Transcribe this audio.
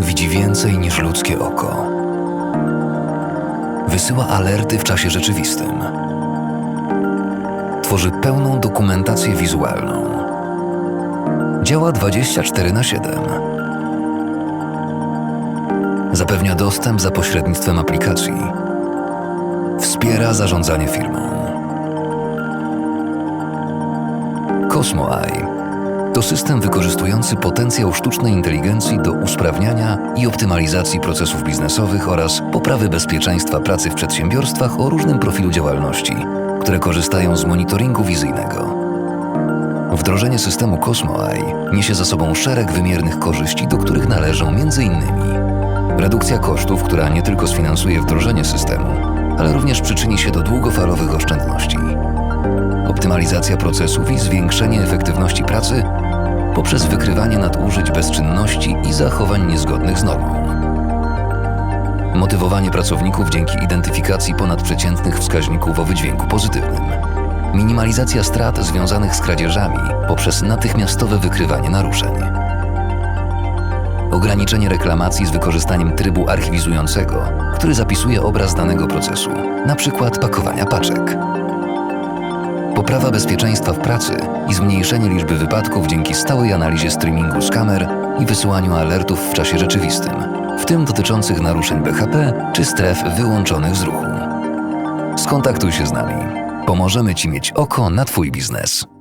Widzi więcej niż ludzkie oko. Wysyła alerty w czasie rzeczywistym. Tworzy pełną dokumentację wizualną. Działa 24 na 7. Zapewnia dostęp za pośrednictwem aplikacji. Wspiera zarządzanie firmą. Cosmo Eye to system wykorzystujący potencjał sztucznej inteligencji do usprawniania i optymalizacji procesów biznesowych oraz poprawy bezpieczeństwa pracy w przedsiębiorstwach o różnym profilu działalności, które korzystają z monitoringu wizyjnego. Wdrożenie systemu Cosmo Eye niesie za sobą szereg wymiernych korzyści, do których należą m.in. redukcja kosztów, która nie tylko sfinansuje wdrożenie systemu, ale również przyczyni się do długofalowych oszczędności optymalizacja procesów i zwiększenie efektywności pracy poprzez wykrywanie nadużyć bezczynności i zachowań niezgodnych z normą. Motywowanie pracowników dzięki identyfikacji ponadprzeciętnych wskaźników o wydźwięku pozytywnym. Minimalizacja strat związanych z kradzieżami poprzez natychmiastowe wykrywanie naruszeń. Ograniczenie reklamacji z wykorzystaniem trybu archiwizującego, który zapisuje obraz danego procesu, np. pakowania paczek poprawa bezpieczeństwa w pracy i zmniejszenie liczby wypadków dzięki stałej analizie streamingu z kamer i wysyłaniu alertów w czasie rzeczywistym, w tym dotyczących naruszeń BHP czy stref wyłączonych z ruchu. Skontaktuj się z nami. Pomożemy Ci mieć oko na Twój biznes.